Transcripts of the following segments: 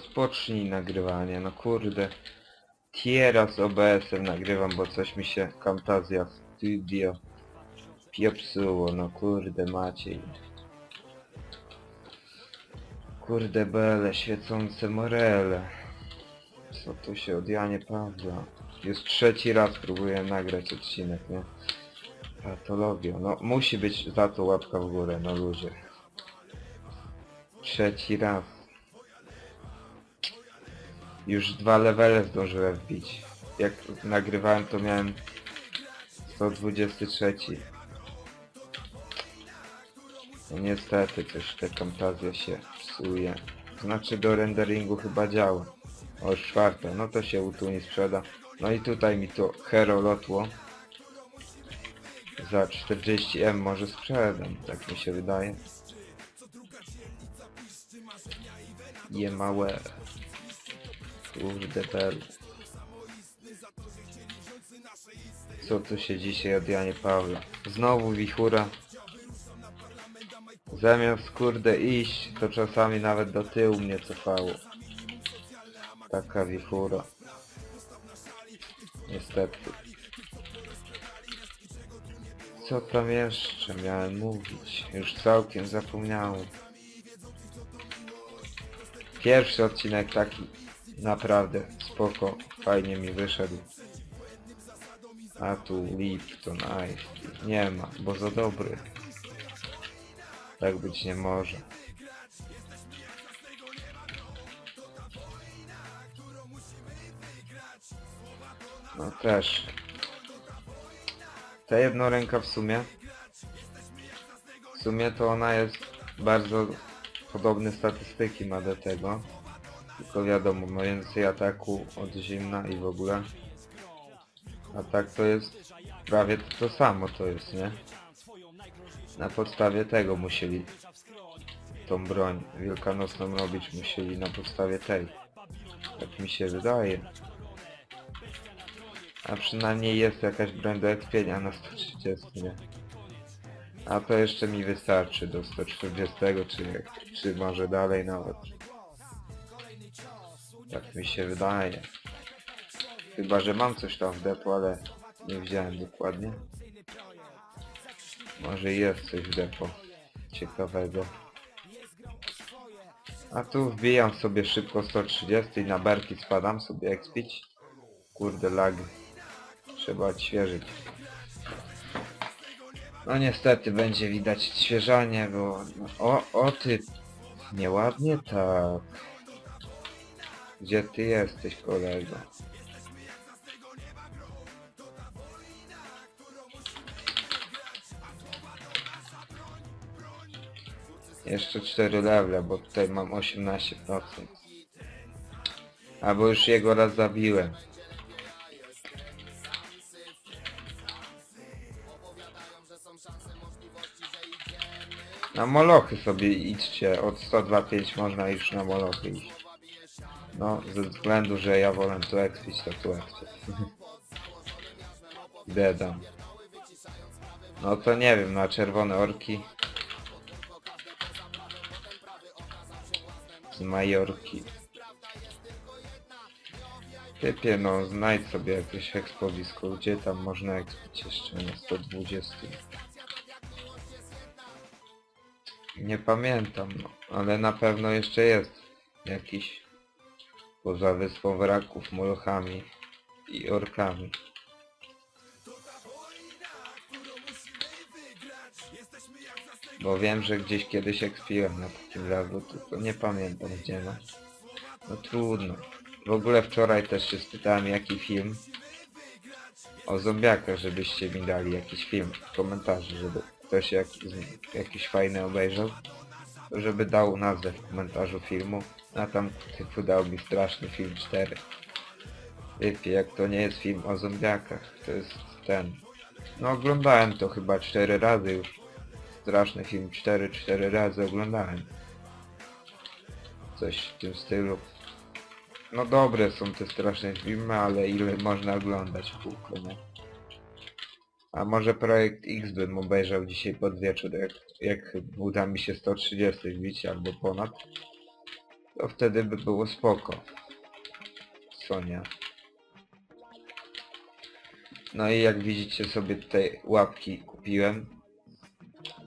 Spocznij nagrywanie, no kurde. Teraz OBS-em nagrywam, bo coś mi się Camtasia Studio piepsuło, no kurde Maciej. Kurde bele, świecące morele. Co tu się od Janie Pawła? Już trzeci raz próbuję nagrać odcinek, nie? Patologia. No musi być za to łapka w górę, no ludzie. Trzeci raz. Już dwa levele zdążyłem wbić. Jak nagrywałem to miałem 123. No niestety coś ta Camtasia się psuje. Znaczy do renderingu chyba działa. O już czwarte, no to się u tu nie sprzeda. No i tutaj mi to hero lotło. Za 40M może sprzedam, tak mi się wydaje. Je małe. Kurde pel. Co tu się dzisiaj od Janie Pawła? Znowu wichura. Zamiast kurde iść, to czasami nawet do tyłu mnie cofało. Taka wichura. Niestety. Co tam jeszcze miałem mówić? Już całkiem zapomniałem. Pierwszy odcinek taki naprawdę spoko, fajnie mi wyszedł. A tu Lipton Ice nie ma, bo za dobry. Tak być nie może. No też. Ta jedna ręka w sumie. W sumie to ona jest bardzo podobne statystyki ma do tego. Tylko wiadomo, ma więcej ataku od zimna i w ogóle. A tak to jest prawie to samo to jest, nie? Na podstawie tego musieli tą broń wielkanocną robić, musieli na podstawie tej. Tak mi się wydaje. A przynajmniej jest jakaś broń do ekspienia na 130, nie? A to jeszcze mi wystarczy do 140, czy, czy może dalej nawet. Tak mi się wydaje. Chyba, że mam coś tam w depo, ale nie wziąłem dokładnie. Może jest coś w depo ciekawego. A tu wbijam sobie szybko 130 i na berki spadam sobie expić. Kurde lag. Trzeba odświeżyć. No niestety będzie widać odświeżanie, bo... O, o ty... Nieładnie tak. Gdzie ty jesteś kolego? Jeszcze 4 level, bo tutaj mam 18%. Albo już jego raz zabiłem. Na molochy sobie idźcie, od 102.5 można już na molochy iść. No, ze względu, że ja wolę tu expić, to tu expić. Dedam. No to nie wiem, na czerwone orki. Z Majorki. Typie, no znajdź sobie jakieś ekspowisko, gdzie tam można ekspić jeszcze na 120. Nie pamiętam, no, ale na pewno jeszcze jest jakiś poza wyspą wraków, molochami i orkami. Bo wiem, że gdzieś kiedyś ekspiłem na takim levelu, tylko nie pamiętam gdzie no. No trudno. W ogóle wczoraj też się spytałem jaki film o zombiakach, żebyście mi dali jakiś film w komentarzu, żeby ktoś jak, jakiś fajny obejrzał, to żeby dał nazwę w komentarzu filmu, a tam typu mi straszny film 4. Wiecie, jak to nie jest film o zombiakach, to jest ten. No oglądałem to chyba 4 razy już. Straszny film 4, 4 razy oglądałem. Coś w tym stylu. No dobre są te straszne filmy, ale ile można oglądać w nie? A może projekt X bym obejrzał dzisiaj pod wieczór, jak, jak uda mi się 130 wbić albo ponad. To wtedy by było spoko. Sonia. No i jak widzicie sobie tutaj łapki kupiłem.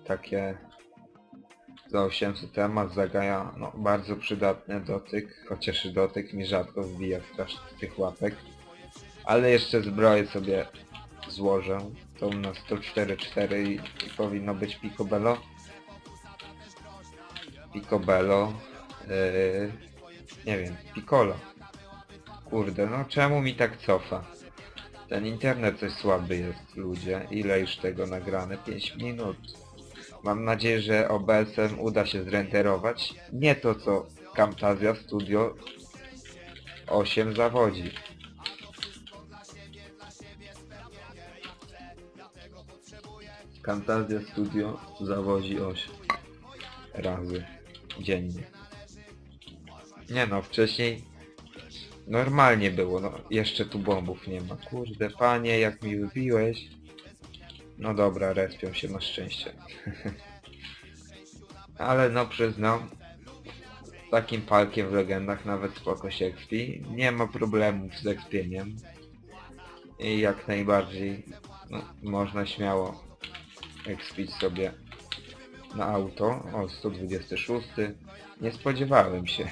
Takie za 800 temat zagaja, no bardzo przydatny dotyk, chociaż dotyk mi rzadko wbija z tych łapek. Ale jeszcze zbroję sobie złożę. To u nas 104.4 i, i powinno być Picobello. Picobello. Yy, nie wiem, Piccolo. Kurde, no czemu mi tak cofa? Ten internet coś słaby jest, ludzie. Ile już tego nagrane? 5 minut. Mam nadzieję, że OBS-em uda się zrenderować. Nie to co Camtasia Studio 8 zawodzi. Camtasia Studio zawozi 8 razy dziennie. Nie no, wcześniej normalnie było, no jeszcze tu bombów nie ma. Kurde panie, jak mi wybiłeś. No dobra, respią się na szczęście. Ale no przyznam, takim palkiem w legendach nawet spoko się expi. Nie ma problemów z expieniem. I jak najbardziej no, można śmiało expić sobie na auto. O, 126. Nie spodziewałem się.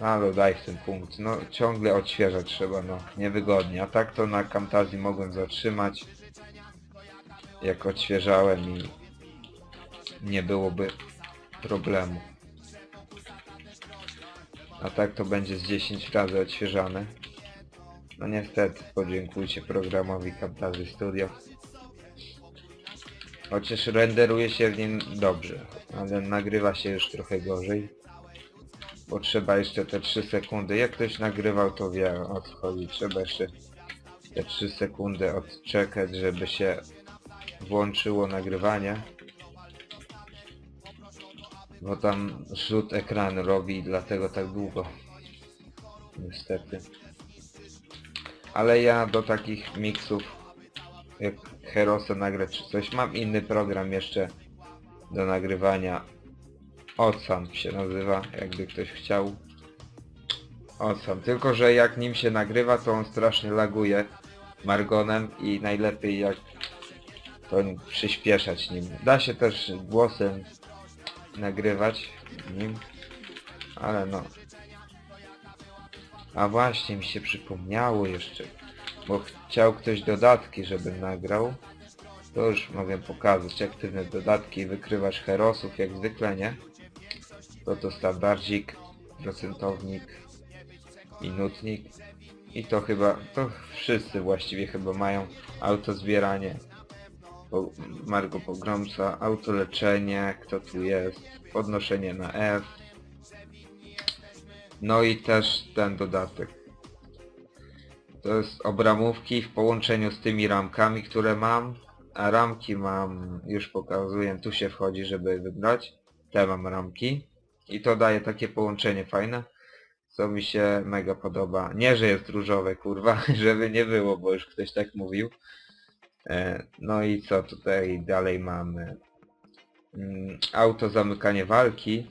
Ale daj w ten punkt. No ciągle odświeżać trzeba, no niewygodnie. A tak to na Camtazji mogłem zatrzymać. Jak odświeżałem i nie byłoby problemu. A tak to będzie z 10 razy odświeżane. No niestety, podziękujcie programowi Camtasia Studio. Chociaż renderuje się w nim dobrze, ale nagrywa się już trochę gorzej. Bo trzeba jeszcze te 3 sekundy. Jak ktoś nagrywał to wie o co chodzi. Trzeba jeszcze te 3 sekundy odczekać, żeby się włączyło nagrywanie. Bo tam rzut ekranu robi dlatego tak długo. Niestety. Ale ja do takich miksów jak Herosę nagrać czy coś mam inny program jeszcze do nagrywania Odsam się nazywa, jakby ktoś chciał. Odsam, tylko że jak nim się nagrywa, to on strasznie laguje margonem i najlepiej jak to przyspieszać nim. Da się też głosem nagrywać nim, ale no. A właśnie mi się przypomniało jeszcze, bo chciał ktoś dodatki, żebym nagrał. To już mogę pokazać, aktywne dodatki, wykrywasz herosów jak zwykle, nie? To to standardzik, procentownik, minutnik i to chyba, to wszyscy właściwie chyba mają autozbieranie, po, Margo Pogromca, autoleczenie, kto tu jest, podnoszenie na F, no i też ten dodatek. To jest obramówki w połączeniu z tymi ramkami, które mam, a ramki mam, już pokazuję, tu się wchodzi, żeby wybrać, te mam ramki. I to daje takie połączenie fajne, co mi się mega podoba. Nie, że jest różowe, kurwa, żeby nie było, bo już ktoś tak mówił. E, no i co tutaj dalej mamy? Mm, Auto zamykanie walki.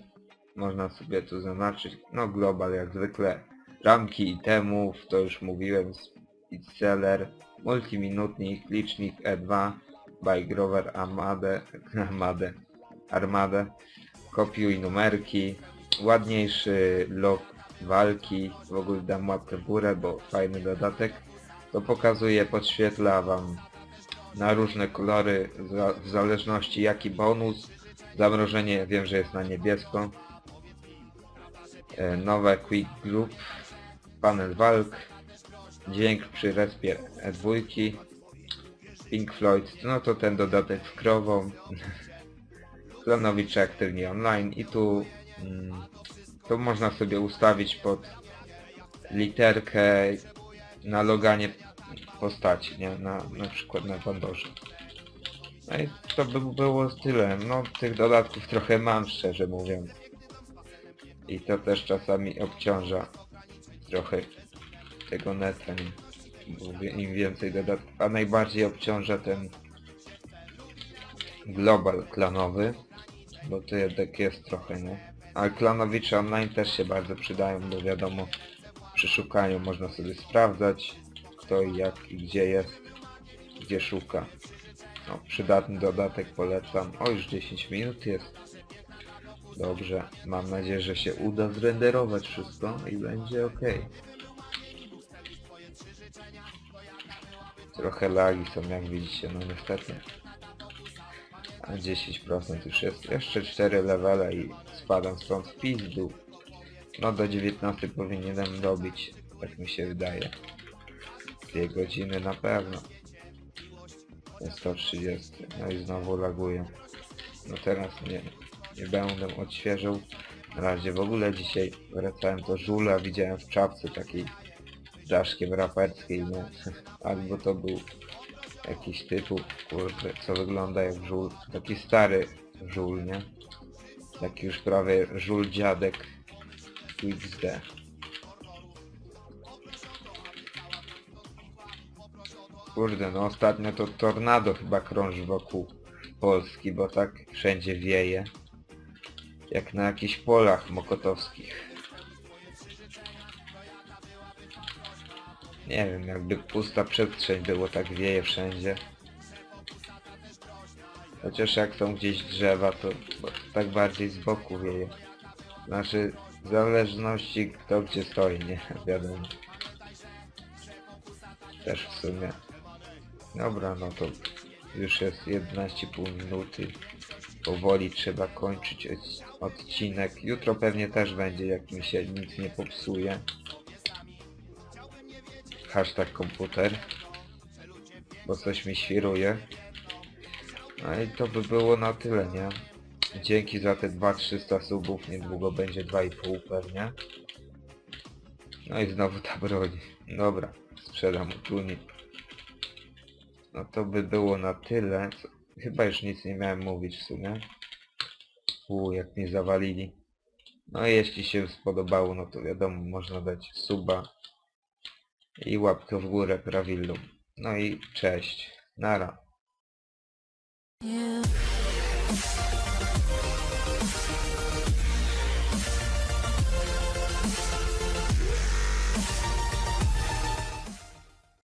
Można sobie tu zaznaczyć. No global jak zwykle. Ramki itemów, to już mówiłem. Speed seller, multiminutnik, licznik E2, bike rower Amade, Amade, Armadę kopiuj numerki, ładniejszy log walki, w ogóle dam łapkę w górę, bo fajny dodatek. To pokazuje, podświetla wam na różne kolory, w zależności jaki bonus. Zamrożenie wiem, że jest na niebiesko. E, Nowe Quick Group, panel walk, dźwięk przy respie E2, Pink Floyd, no to ten dodatek z krową. Planowicze aktywnie online i tu mm, to można sobie ustawić pod literkę na loganie postaci, nie? Na, na przykład na Pandorze. No i to by było tyle. No tych dodatków trochę mam szczerze mówiąc. I to też czasami obciąża trochę tego neta, im więcej dodatków, a najbardziej obciąża ten global klanowy, bo to jednak jest trochę, nie? Ale klanowicze online też się bardzo przydają, bo wiadomo, przy szukaniu można sobie sprawdzać, kto i jak i gdzie jest, gdzie szuka. No, przydatny dodatek polecam. O, już 10 minut jest. Dobrze, mam nadzieję, że się uda zrenderować wszystko i będzie ok. Trochę lagi są jak widzicie, no niestety. A 10% już jest. Jeszcze 4 levele i spadam stąd w pizdu. No do 19 powinienem dobić, tak mi się wydaje. Dwie godziny na pewno. To jest 130. No i znowu laguję. No teraz nie, nie będę odświeżył. Na razie w ogóle dzisiaj wracałem do żula, widziałem w czapce takiej daszkiem raperskiej, no. Albo to był jakiś typu, kurde, co wygląda jak żul. Taki stary żul, nie? Taki już prawie żul dziadek XD. Kurde, no ostatnio to tornado chyba krąży wokół Polski, bo tak wszędzie wieje. Jak na jakichś polach mokotowskich. Nie wiem, jakby pusta przestrzeń było, tak wieje wszędzie. Chociaż jak są gdzieś drzewa, to, tak bardziej z boku wieje. Znaczy, w zależności kto gdzie stoi, nie? Wiadomo. Też w sumie. Dobra, no to już jest 11,5 minuty. Powoli trzeba kończyć odc- odcinek. Jutro pewnie też będzie, jak mi się nic nie popsuje. Hashtag komputer. Bo coś mi świruje. No i to by było na tyle, nie? Dzięki za te 2300 subów, niedługo będzie 2,5 pewnie. No i znowu ta broń. Dobra, sprzedam utunik. No to by było na tyle. Chyba już nic nie miałem mówić w sumie. U, jak mnie zawalili. No jeśli się spodobało, no to wiadomo, można dać suba i łapkę w górę prawilną. No i cześć. Nara. You